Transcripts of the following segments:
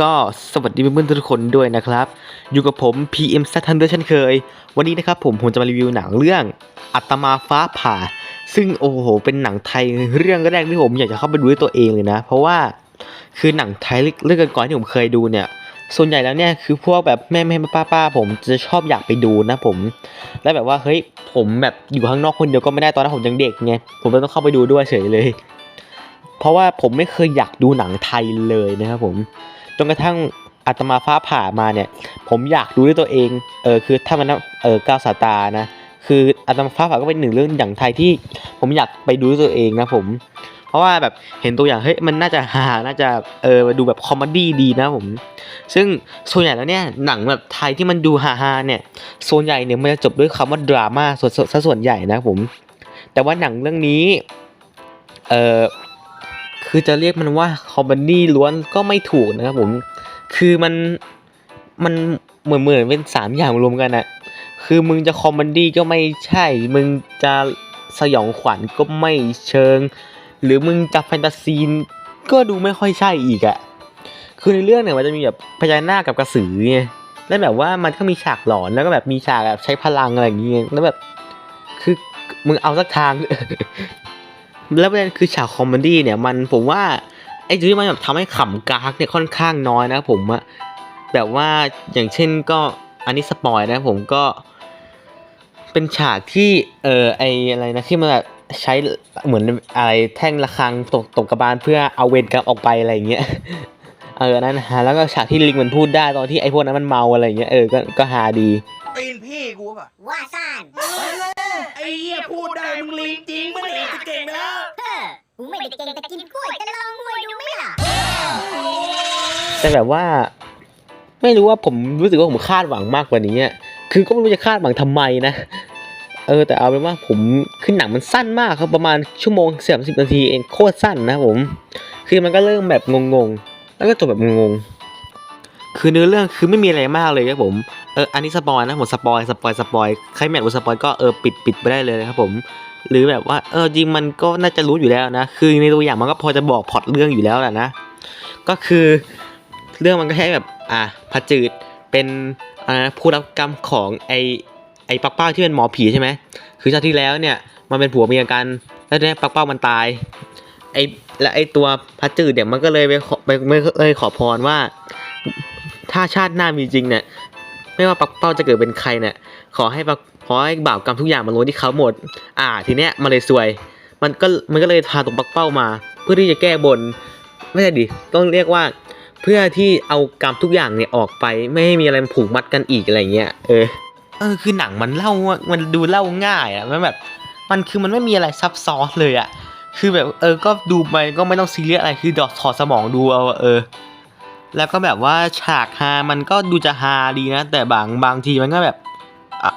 ก็สวัสดีเพื่อนๆทุกคนด้วยนะครับ อยู่กับผม PM s a t u n ด้วยเช่นเคย วันนี้นะครับผมผมจะมารีวิวหนังเรื่องอัตมาฟ้าผ่า ซึ่งโอ้โห เป็นหนังไทยเรื่องแรกที่ผมอยากจะเข้าไปดูด้วยตัวเองเลยนะ เพราะว่าคือหนังไทยเรื่องก่อนๆที่ผมเคยดูเนี่ย ส่วนใหญ่แล้วเนี่ยคือพวกแบบแม่แม่ป้าป้าผมจะชอบอยากไปดูนะผม แล้วแบบว่าเฮ้ยผมแบบอยู่ข้างนอกคนเดียวก็ไม่ได้ตอนนั้นผมยังเด็กไงผมเลยต้องเข้าไปดูด้วยเฉยเลย เพราะว่าผมไม่เคยอยากดูหนังไทยเลยนะครับผม จนกระทั่งอาตมาฟ้าผ่ามาเนี่ย ผมอยากดูด้วยตัวเอง เออคือถ้ามันเออก้าวสาตานะ คืออาตมาฟ้าผ่าก็เป็นหนึ่งเรื่องอย่างไทยที่ ผมอยากไปดูด้วยตัวเองนะผม เพราะว่าแบบเห็นตัวอย่างเฮ้ยมันน่าจะฮาน่าจะเออดูแบบคอมเมดี้ดีนะผม ซึ่งส่วนใหญ่แล้วเนี่ยหนังแบบไทยที่มันดูฮาๆเนี่ยส่วนใหญ่เนี่ยมันจะจบด้วยคำว่าดราม่าส่วนส่วนใหญ่นะผม แต่ว่าหนังเรื่องนี้ เออ คือจะเรียกมันว่าคอมเมดี้ล้วนก็ไม่ถูกนะครับผม คือมันมันเหมือนเหมือนเป็นสามอย่างรวมกันอะคือมึงจะคอมเมดี้ก็ไม่ใช่ มึงจะสยองขวัญก็ไม่เชิง หรือมึงจะแฟนตาซีนก็ดูไม่ค่อยใช่อีกอะคือในเรื่องเนี่ยมันจะมีแบบพญานาคกับกระสือไงแล้วแบบว่ามันก็มีฉากหลอนแล้วก็แบบมีฉากแบบใช้พลังอะไรอย่างเงี้ยแล้วแบบคือมึงเอาสักทาง แล้วประเด็นคือฉากคอมเมดี้เนี่ยมันผมว่าไอ้จุดที่มันแบบทำให้ขำกากเนี่ยค่อนข้างน้อยนะผมอะแบบว่าอย่างเช่นก็อันนี้สปอยนะผมก็ เป็นฉากที่เออไออะไรนะที่มันแบบใช้เหมือนอะไรแท่งระฆังตกตกกระบาลเพื่อเอาเวรกรรมออกไปอะไรอย่างเงี้ยเออนั่นฮะแล้วก็ฉากที่ลิงมันพูดได้ตอนที่ไอ้พวกนั้นมันเมาอะไรอย่างเงี้ยเออก็ก็ฮาดีตีนพี่กูป่ะว่าซ่านไอ้เหี้ยพูดได้มึงลิงจริงมึงเองจะเก่งนะเฮ้อกูไม่ได้เก่งแต่กินกล้วยก็ลองมวยดูไหมล่ะแต่แบบว่า ไม่รู้ว่าผมรู้สึกว่าผมคาดหวังมากกว่านี้อะคือก็ไม่รู้จะคาดหวังทำไมนะ เออแต่เอาเป็นว่าผมขึ้นหนังมันสั้นมากครับประมาณชั่วโมงสามสิบนาทีเองโคตรสั้นนะผม คือมันก็เริ่มแบบงงๆ แล้วก็จบแบบงงๆ คือเนื้อเรื่องคือไม่มีอะไรมากเลยครับผมเอออันนี้สปอยนะผมสปอยสปอยสปอยใครไม่อยากสปอยก็เออปิดปิดไปได้เลยนะครับผม หรือแบบว่าเออจริงมันก็น่าจะรู้อยู่แล้วนะ คือในตัวอย่างมันก็พอจะบอกพอตเรื่องอยู่แล้วแหละนะ ก็คือเรื่องมันก็แค่แบบอะพระจืดเป็นอ่าผู้รับกรรมของไอไอปักเป้าที่เป็นหมอผีใช่ไหมคือชาติที่แล้วเนี่ยมันเป็นผัวเมียกันแล้วเนี่ยปักเป้ามันตายไอและไอตัวพระจืดเนี่ยมันก็เลยไปขอไปไม่เลยขอพรว่า ถ้าชาติหน้ามีจริงเนี่ยไม่ว่าปักเป้าจะเกิดเป็นใครเนี่ยขอให้ปักขอให้บาปกรรมทุกอย่างมาลงที่เขาหมด อ่า ทีเนี้ยมันเลยซวย มันก็มันก็เลยพาตกปักเป้ามา เพื่อที่จะแก้บน ไม่ใช่ดิต้องเรียกว่า เพื่อที่เอากรรมทุกอย่างเนี่ยออกไป ไม่ให้มีอะไรผูกมัดกันอีกอะไรเงี้ยเออเออคือหนังมันเล่ามันดูเล่าง่ายอะมันแบบ มันคือมันไม่มีอะไรซับซ้อนเลยอะคือแบบเออก็ดูไปก็ไม่ต้องซีเรียสอะไรคือดอกถอดสมองดูเอาเออ แล้วก็แบบว่าฉากฮามันก็ดูจะฮาดีนะ แต่บางบางทีมันก็แบบอะ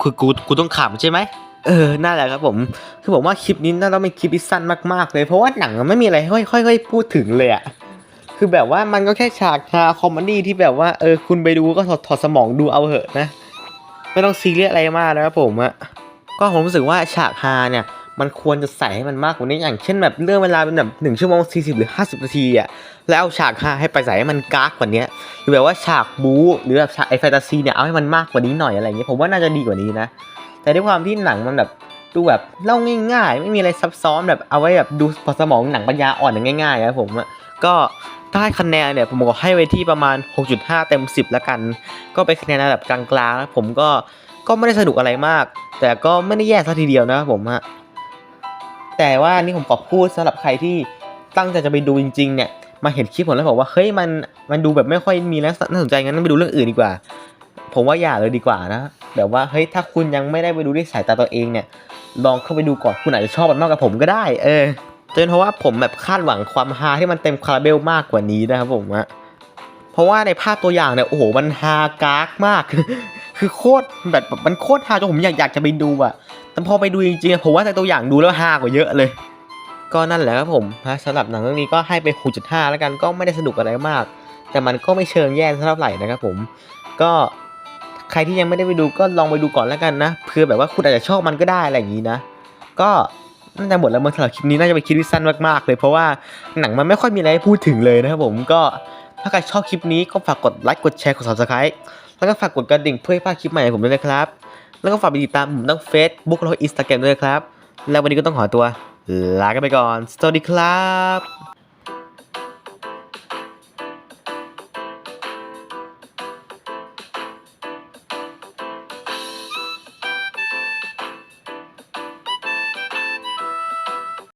คือกูกูต้องขำใช่ไหมเออนั่นแหละครับผมคือผมว่าคลิปนี้น่าจะเป็นคลิปที่สั้นมากๆเลยเพราะว่าหนังมันไม่มีอะไรค่อยค่อยค่อยพูดถึงเลยอะคือแบบว่ามันก็แค่ฉากฮาคอมเมดี้ที่แบบว่าเออคุณไปดูก็ถอดถอดสมองดูเอาเหอะนะ ไม่ต้องซีเรียสอะไรมากนะครับผมอะก็ผมรู้สึกว่าฉากฮาเนี่ย มันควรจะใส่ให้มันมากกว่านี้อย่างเช่นแบบเรื่องเวลาเป็นแบบหนึ่งชั่วโมงสี่สิบหรือห้าสิบนาทีอะแล้วเอาฉากฮาให้ไปใส่ให้มันกากกว่านี้หรือแบบว่าฉากบู๊หรือแบบฉากไอแฟนตาซีเนี่ยเอาให้มันมากกว่านี้หน่อยอะไรอย่างเงี้ยผมว่าน่าจะดีกว่านี้นะ แต่ด้วยความที่หนังมันแบบดูแบบเล่าง่าย ๆ ไม่มีอะไรซับซ้อนแบบเอาไว้แบบดูพอสมองหนังปัญญาอ่อนอย่างง่ายๆนะครับผมอะก็ถ้าให้คะแนนเนี่ยผมก็ให้ไว้ที่ประมาณ 6.5 เต็ม 10 แล้วกัน ก็เป็นคะแนนระดับกลางๆนะผมก็ก็ไม่ได้สนุกอะไรมาก แต่ก็ไม่ได้แย่ซะทีเดียวนะครับผมฮะ แต่ว่านี่ผมขอพูดสำหรับใครที่ตั้งใจจะไปดูจริง ๆ เนี่ย มาเห็นคลิปผมแล้วบอกว่าเฮ้ยมันมันดูแบบไม่ค่อยมีแล้วน่าสนใจงั้นไปดูเรื่องอื่นดีกว่า ผมว่าอย่าเลยดีกว่านะแบบว่าเฮ้ยถ้าคุณยังไม่ได้ไปดูด้วยสายตาตัวเองเนี่ย ลองเข้าไปดูก่อนคุณอาจจะชอบมันมากกว่าผมก็ได้ เออจนเพราะว่าผมแบบคาดหวังความฮาที่มันเต็มคาราเบลมากกว่านี้นะครับผมอะเพราะว่าในภาพตัวอย่างเนี่ยโอ้โหมันฮากากมาก คือโคตรแบบมันโคตรฮาจนผมอยากอยากจะไปดูอะ แต่พอไปดูจริงๆผมว่าในตัวอย่างดูแล้วฮากว่าเยอะเลย ก็นั่นแหละครับผมนะสำหรับหนังเรื่องนี้ก็ให้ไป 6.5 แล้วกันก็ไม่ได้สนุกอะไรมาก แต่มันก็ไม่เชิงแย่เท่าไหร่นะครับผมก็ใครที่ยังไม่ได้ไปดูก็ลองไปดูก่อนแล้วกันนะเพื่อแบบว่าคุณอาจจะชอบมันก็ได้อะไรอย่างนี้นะ ก็น่าจะหมดแล้วมั้งสำหรับคลิปนี้น่าจะเป็นคลิปที่สั้นมากๆ เลยเพราะว่าหนังมันไม่ค่อยมีอะไรให้พูดถึงเลยนะครับผมก็ถ้าใครชอบคลิปนี้ก็ฝากกดไลค์กดแชร์กด subscribe แล้วก็ฝากกดกระดิ่งเพื่อให้พลาดคลิปใหม่ของผมด้วยนะครับ แล้วก็ฝากไปติดตามผมทั้งเฟซบุ๊กแล้วก็อินสตาแกรมด้วยครับ แล้ววันนี้ก็ต้องขอตัว ลากันไปก่อน สวัสดีครับ